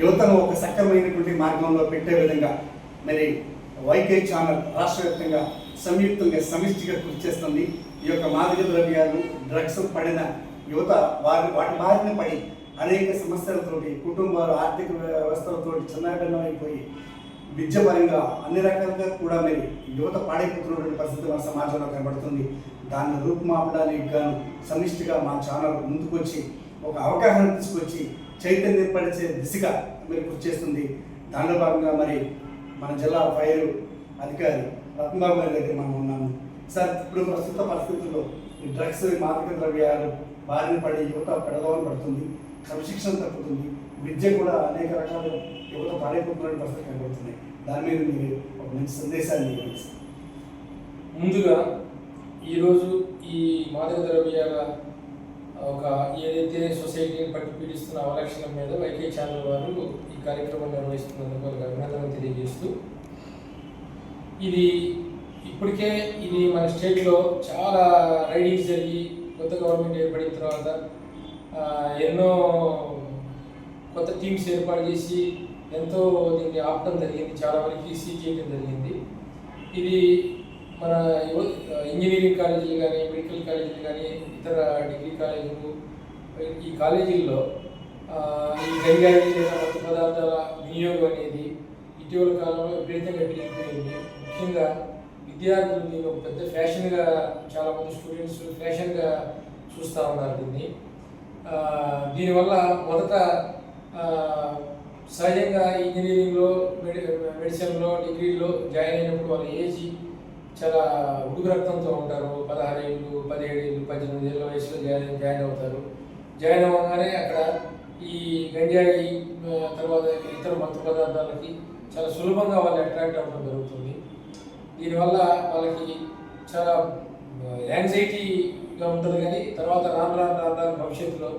యువతను ఒక సక్రమైనటువంటి మార్గంలో పెట్టే విధంగా మరి వైకే ఛానల్ రాష్ట్ర వ్యాప్తంగా సంయుక్తంగా సమిష్టిగా కృషి చేస్తుంది. ఈ యొక్క మాదక ద్రవ్యాలు డ్రగ్స్ పడిన యువత వారి వాటి బారిన పడి అనేక సమస్యలతోటి కుటుంబాలు ఆర్థిక వ్యవస్థలతోటి అయిపోయి విద్యపరంగా అన్ని రకాలుగా కూడా మరి యువత పాడైపోతున్నటువంటి పరిస్థితి మన సమాజంలో కనబడుతుంది. దాన్ని రూపుమాపడానికి గాను సమిష్టిగా మా ఛానల్ ముందుకొచ్చి ఒక అవగాహన తీసుకొచ్చి చైతన్యపరిచే దిశగా మీరు కృషి చేస్తుంది. దానిలో భాగంగా మరి మన జిల్లా ఫైర్ అధికారి రత్నబాబు గారి దగ్గర మనం ఉన్నాము. సార్ ఇప్పుడు ప్రస్తుత పరిస్థితుల్లో ఈ డ్రగ్స్ మాదక ద్రవ్యాలు బారిన పడే యువత పెడదవని పడుతుంది క్రమశిక్షణ తప్పుతుంది విద్య కూడా అనేక రకాల యువత పాడైపోతున్న పరిస్థితి కనబడుతున్నాయి. దాని మీద మీరు ఒక మంచి సందేశాన్ని ముందుగా ఈరోజు ఈ మాదక ద్రవ్యాల ఒక ఏదైతే సొసైటీని పట్టి పీడిస్తున్న అవలక్షణం మీద వైకే ఛానల్ వారు ఈ కార్యక్రమం నిర్వహిస్తున్నందుకు వాళ్ళకి అభినందనలు తెలియజేస్తూ ఇది ఇప్పటికే ఇది మన స్టేట్లో చాలా రైడింగ్స్ జరిగి కొత్త గవర్నమెంట్ ఏర్పడిన తర్వాత ఎన్నో కొత్త టీమ్స్ ఏర్పాటు చేసి ఎంతో దీన్ని ఆపడం జరిగింది. చాలా వరకు సీ చేయడం జరిగింది. ఇది మన ఇంజనీరింగ్ కాలేజీలు కానీ మెడికల్ కాలేజీలు కానీ ఇతర డిగ్రీ కాలేజీలు ఈ కాలేజీల్లో ఈ గంజాయి లేదా మత్తు పదార్థాల వినియోగం అనేది ఇటీవల కాలంలో విపరీతంగా పెరిగిపోయింది. ముఖ్యంగా విద్యార్థులు దీన్ని ఒక పెద్ద ఫ్యాషన్గా చాలామంది స్టూడెంట్స్ ఫ్యాషన్గా చూస్తూ ఉన్నారు దీన్ని. దీనివల్ల మొదట సహజంగా ఇంజనీరింగ్లో మెడి మెడిసిన్లో డిగ్రీలో జాయిన్ అయినప్పుడు వాళ్ళ ఏజ్ చాలా ఉడుగు రక్తంతో ఉంటారు. పదహారు ఏళ్ళు పదిహేడు ఏళ్ళు పద్దెనిమిది ఏళ్ళ వయసులో జాయిన్ జాయిన్ అవుతారు. జాయిన్ అవ్వగానే అక్కడ ఈ గంజాయి తర్వాత ఇతర మత్తు పదార్థాలకి చాలా సులభంగా వాళ్ళు అట్రాక్ట్ అవ్వడం జరుగుతుంది. దీనివల్ల వాళ్ళకి చాలా యాంగ్జైటీగా ఉంటుంది కానీ తర్వాత రాను రాను రాను రాను భవిష్యత్తులో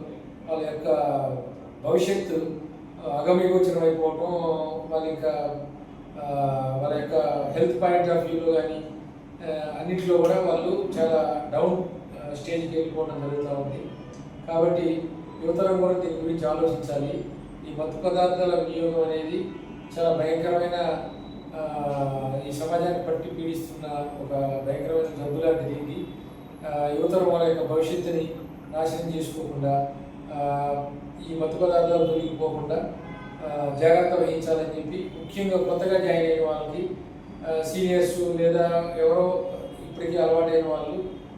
వాళ్ళ యొక్క భవిష్యత్తు ఆ, అగమ్యగోచరం అయిపోవటం వాళ్ళ యొక్క వాళ్ళ యొక్క హెల్త్ పాయింట్ ఆఫ్ వ్యూలో కానీ అన్నింటిలో కూడా వాళ్ళు చాలా డౌన్ స్టేజ్కి వెళ్ళిపోవడం జరుగుతూ ఉంది. కాబట్టి యువతరం కూడా దీని గురించి ఆలోచించాలి. ఈ మత్తు పదార్థాల వినియోగం అనేది చాలా భయంకరమైన ఈ సమాజాన్ని పట్టి పీడిస్తున్న ఒక భయంకరమైన జబ్బు లాంటిది ఇది. యువతరం వాళ్ళ యొక్క భవిష్యత్తుని నాశనం చేసుకోకుండా ఈ మత్తు పదార్థాలు దొరికిపోకుండా జాగ్రత్త వహించాలని చెప్పి ముఖ్యంగా కొత్తగా జాయిన్ అయిన వాళ్ళకి సీనియర్స్ లేదా ఎవరో ఇప్పటికీ అలవాటైన వాళ్ళు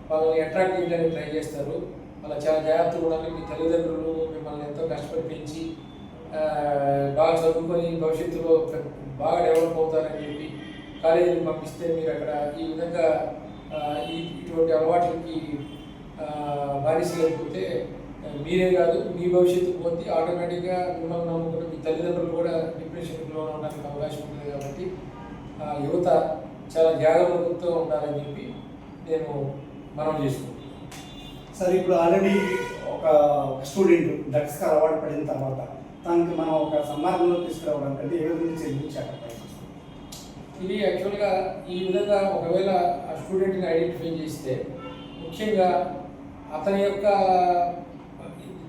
వాళ్ళని అట్రాక్ట్ చేయడానికి ట్రై చేస్తారు. వాళ్ళ చాలా జాగ్రత్తగా ఉండాలి. మీ తల్లిదండ్రులు మిమ్మల్ని ఎంతో కష్టపడి పెంచి బాగా చదువుకొని భవిష్యత్తులో బాగా డెవలప్ అవుతారని చెప్పి కాలేజీకి పంపిస్తే మీరు అక్కడ ఈ విధంగా ఈ ఇటువంటి అలవాట్లకి బానిసలేకపోతే మీరే కాదు మీ భవిష్యత్తు పోతే ఆటోమేటిక్గా మిమ్మల్ని నమ్ముకున్న మీ తల్లిదండ్రులు కూడా డిప్రెషన్లో ఉండడానికి అవకాశం ఉంటుంది కాబట్టి యువత చాలా జాగ్రత్తతో ఉండాలని చెప్పి నేను మనం చేసుకుంటున్నాను. సార్ ఇప్పుడు ఆల్రెడీ ఒక స్టూడెంట్ డ్రగ్స్కి అలవాటు పడిన తర్వాత తనకి మనం ఒక సన్మార్గంలో కంటే ఏ విధంగా చెల్లించాలి ఇది యాక్చువల్గా ఈ విధంగా ఒకవేళ ఆ స్టూడెంట్ని ఐడెంటిఫై చేస్తే ముఖ్యంగా అతని యొక్క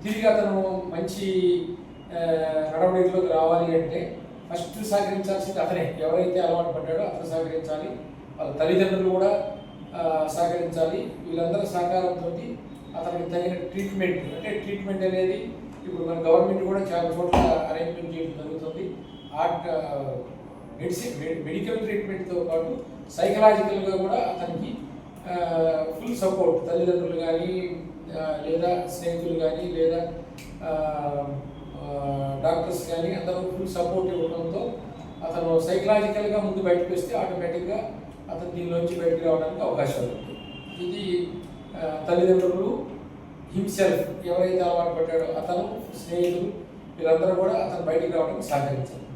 తిరిగి అతను మంచి నడవడికలోకి రావాలి అంటే ఫస్ట్ సహకరించాల్సింది అతనే. ఎవరైతే అలవాటు పడ్డాడో అతను సహకరించాలి. వాళ్ళ తల్లిదండ్రులు కూడా సహకరించాలి. వీళ్ళందరూ సహకారంతో అతనికి తగిన ట్రీట్మెంట్ అంటే ట్రీట్మెంట్ అనేది ఇప్పుడు మన గవర్నమెంట్ కూడా చాలా చోట్ల అరేంజ్మెంట్ చేయడం జరుగుతుంది. ఆర్ట్ మెడిసిన్ మెడికల్ ట్రీట్మెంట్తో పాటు సైకలాజికల్గా కూడా అతనికి ఫుల్ సపోర్ట్ తల్లిదండ్రులు కానీ లేదా స్నేహితులు కానీ లేదా డాక్టర్స్ కానీ అందరూ ఫుల్ సపోర్ట్ ఇవ్వడంతో అతను సైకలాజికల్గా ముందు బయటకు వస్తే ఆటోమేటిక్గా అతను దీనిలోంచి బయటకు రావడానికి అవకాశాలు ఉంటుంది ఇది తల్లిదండ్రులు హిమ్సెల్ఫ్ ఎవరైతే అలవాటు పడ్డాడో అతను స్నేహితులు వీళ్ళందరూ కూడా అతను బయటికి రావడానికి సహకరించాలి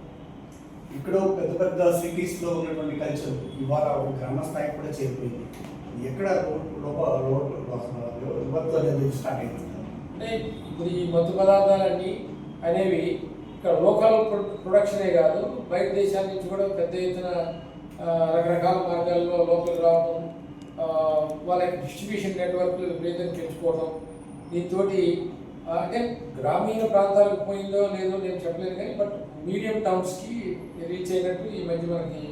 ఇక్కడ పెద్ద పెద్ద సిటీస్లో ఉన్నటువంటి కల్చర్ ఇవాళ ఒక గ్రామ స్థాయికి కూడా చేరిపోయింది. ఎక్కడ లోప లోపల అనేది స్టార్ట్ అయింది. అంటే ఇప్పుడు ఈ మత్తు పదార్థాలన్నీ అనేవి ఇక్కడ లోకల్ ప్రొడక్షనే కాదు బయట దేశాల నుంచి కూడా పెద్ద ఎత్తున రకరకాల మార్గాల్లో లోపలికి రావడం వాళ్ళ డిస్ట్రిబ్యూషన్ నెట్వర్క్ విపరీతంగా పెంచుకోవడం దీంతో అంటే గ్రామీణ ప్రాంతాలకు పోయిందో లేదో నేను చెప్పలేను కానీ బట్ మీడియం టౌన్స్కి రీచ్ అయినట్టు ఈ మధ్య మనకి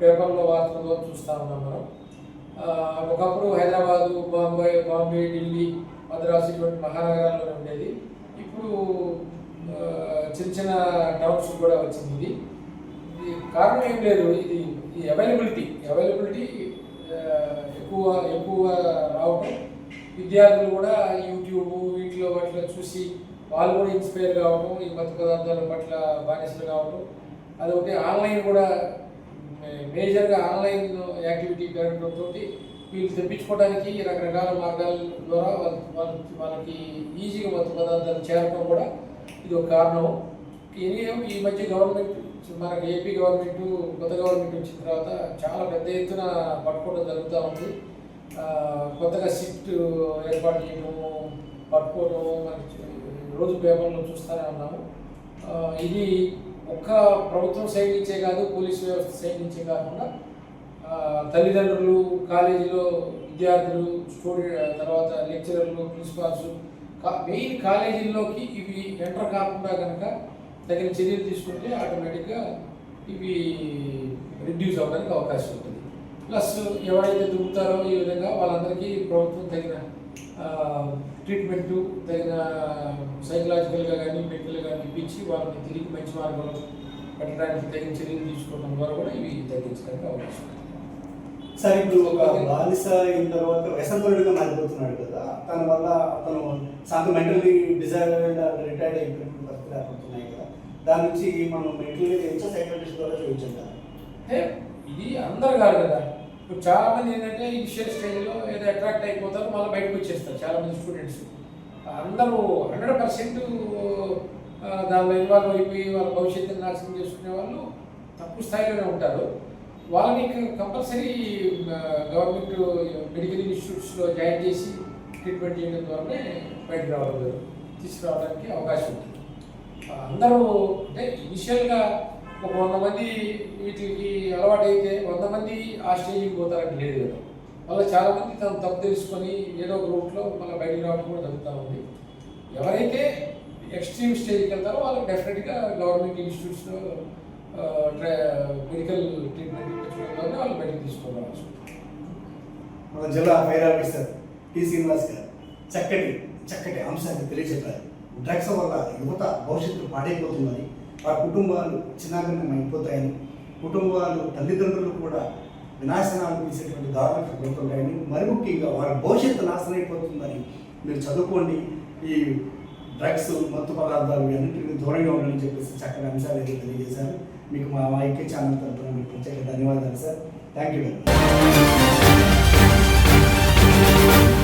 పేపర్లో వార్తల్లో చూస్తూ ఉన్నాం మనం. ఒకప్పుడు హైదరాబాదు బాంబే బాంబే ఢిల్లీ మద్రాసు ఇటువంటి మహానగరాల్లో ఉండేది. ఇప్పుడు చిన్న చిన్న టౌన్స్ కూడా వచ్చింది ఇది. ఇది కారణం ఏం లేదు ఇది ఈ అవైలబిలిటీ అవైలబిలిటీ ఎక్కువ ఎక్కువ రావటం విద్యార్థులు కూడా యూట్యూబ్ వీటిలో వాటిలో చూసి వాళ్ళు కూడా ఇన్స్పైర్ కావడం ఈ మత పదార్థాల పట్ల బానిసలు కావడం అదొకటి. ఆన్లైన్ కూడా మేజర్గా ఆన్లైన్ యాక్టివిటీ పెరగడంతో వీళ్ళు తెప్పించుకోవడానికి రకరకాల మార్గాల ద్వారా వాళ్ళ వాళ్ళకి ఈజీగా మత పదార్థాలు చేరడం కూడా ఇది ఒక కారణం. ఇది ఈ మధ్య గవర్నమెంట్ మనకి ఏపీ గవర్నమెంట్ కొత్త గవర్నమెంట్ వచ్చిన తర్వాత చాలా పెద్ద ఎత్తున పట్టుకోవడం జరుగుతూ ఉంది. కొత్తగా షిఫ్ట్ ఏర్పాటు చేయడము పట్టుకోవడం మనకి రోజు పేపర్లో చూస్తూనే ఉన్నాము. ఇది ఒక్క ప్రభుత్వం సైడ్ నుంచే కాదు పోలీస్ వ్యవస్థ సైడ్ నుంచే కాకుండా తల్లిదండ్రులు కాలేజీలో విద్యార్థులు స్టూడెంట్ తర్వాత లెక్చరర్లు ప్రిన్సిపాల్స్ మెయిన్ కాలేజీల్లోకి ఇవి ఎంటర్ కాకుండా కనుక తగిన చర్యలు తీసుకుంటే ఆటోమేటిక్గా ఇవి రిడ్యూస్ అవ్వడానికి అవకాశం ఉంటుంది. ప్లస్ ఎవరైతే దుక్కుతారో ఈ విధంగా వాళ్ళందరికీ ప్రభుత్వం తగిన ట్రీట్మెంట్ తగిన సైకలాజికల్గా కానీ మెంటల్గా కానీ ఇప్పించి వాళ్ళని తిరిగి మంచి మార్గంలో పెట్టడానికి తగిన చర్యలు తీసుకోవడం ద్వారా కూడా ఇవి తగ్గించడానికి అవకాశం సరే ఇప్పుడు ఒక బానిస అయిన తర్వాత వ్యసంతుడిగా మారిపోతున్నాడు కదా తన వల్ల అతను సాంత మెంటల్లీ డిజైర్డ్ రిటైర్డ్ అయిపోయిన పరిస్థితులు ఏర్పడుతున్నాయి కదా దాని నుంచి మనం మెంటల్లీ చేయొచ్చా సైకాలజిస్ట్ ద్వారా చేయొచ్చా ఇది అందరు కాదు కదా. ఇప్పుడు చాలా మంది ఏంటంటే ఇనిషియల్ స్టేజ్లో ఏదో అట్రాక్ట్ అయిపోతారు మళ్ళీ బయటకు వచ్చేస్తారు చాలా మంది స్టూడెంట్స్ అందరూ హండ్రెడ్ పర్సెంట్ దానిలో ఇన్వాల్వ్ అయిపోయి వాళ్ళ భవిష్యత్తుని నాశనం చేసుకునే వాళ్ళు తక్కువ స్థాయిలోనే ఉంటారు. వాళ్ళని కంపల్సరీ గవర్నమెంట్ మెడికల్ ఇన్స్టిట్యూట్స్లో జాయిన్ చేసి ట్రీట్మెంట్ చేయడం ద్వారానే బయటకు రావడం తీసుకురావడానికి అవకాశం ఉంది అందరూ అంటే ఇనిషియల్గా ఒక వంద మంది వీటికి అలవాటైతే వంద మంది ఆ స్టేజ్కి పోతారని లేదు కదా. మళ్ళీ చాలా మంది తను తప్పు తెలుసుకొని ఏదో ఒక రూట్లో మళ్ళీ బయటికి రావడం కూడా జరుగుతూ ఉంది. ఎవరైతే ఎక్స్ట్రీమ్ స్టేజ్కి వెళ్తారో వాళ్ళకి డెఫినెట్గా గవర్నమెంట్ ఇన్స్టిట్యూట్స్లో మెడికల్ ట్రీట్మెంట్ ఇప్పించడం వాళ్ళు బయటకు తీసుకోవాలి మన జిల్లా ఫైర్ ఆఫీసర్ టి శ్రీనివాస్ గారు చక్కటి చక్కటి అంశాన్ని తెలియజెప్పారు. డ్రగ్స్ వల్ల యువత భవిష్యత్తు పాడైపోతుందని ఆ కుటుంబాలు చిన్నాభిన్నం అయిపోతాయని కుటుంబాలు తల్లిదండ్రులు కూడా వినాశనాలు తీసేటువంటి దారులకు గురవుతుంటాయని మరి ముఖ్యంగా వారి భవిష్యత్తు నాశనం అయిపోతుందని మీరు చదువుకోండి. ఈ డ్రగ్స్ మత్తు పదార్థాలు అన్నింటినీ దూరంగా ఉండాలని చెప్పేసి చక్కని అంశాలు అయితే తెలియజేశారు. మీకు మా ఐక్య ఛానల్ తరఫున మీకు ప్రత్యేక ధన్యవాదాలు sir. Thank you very much.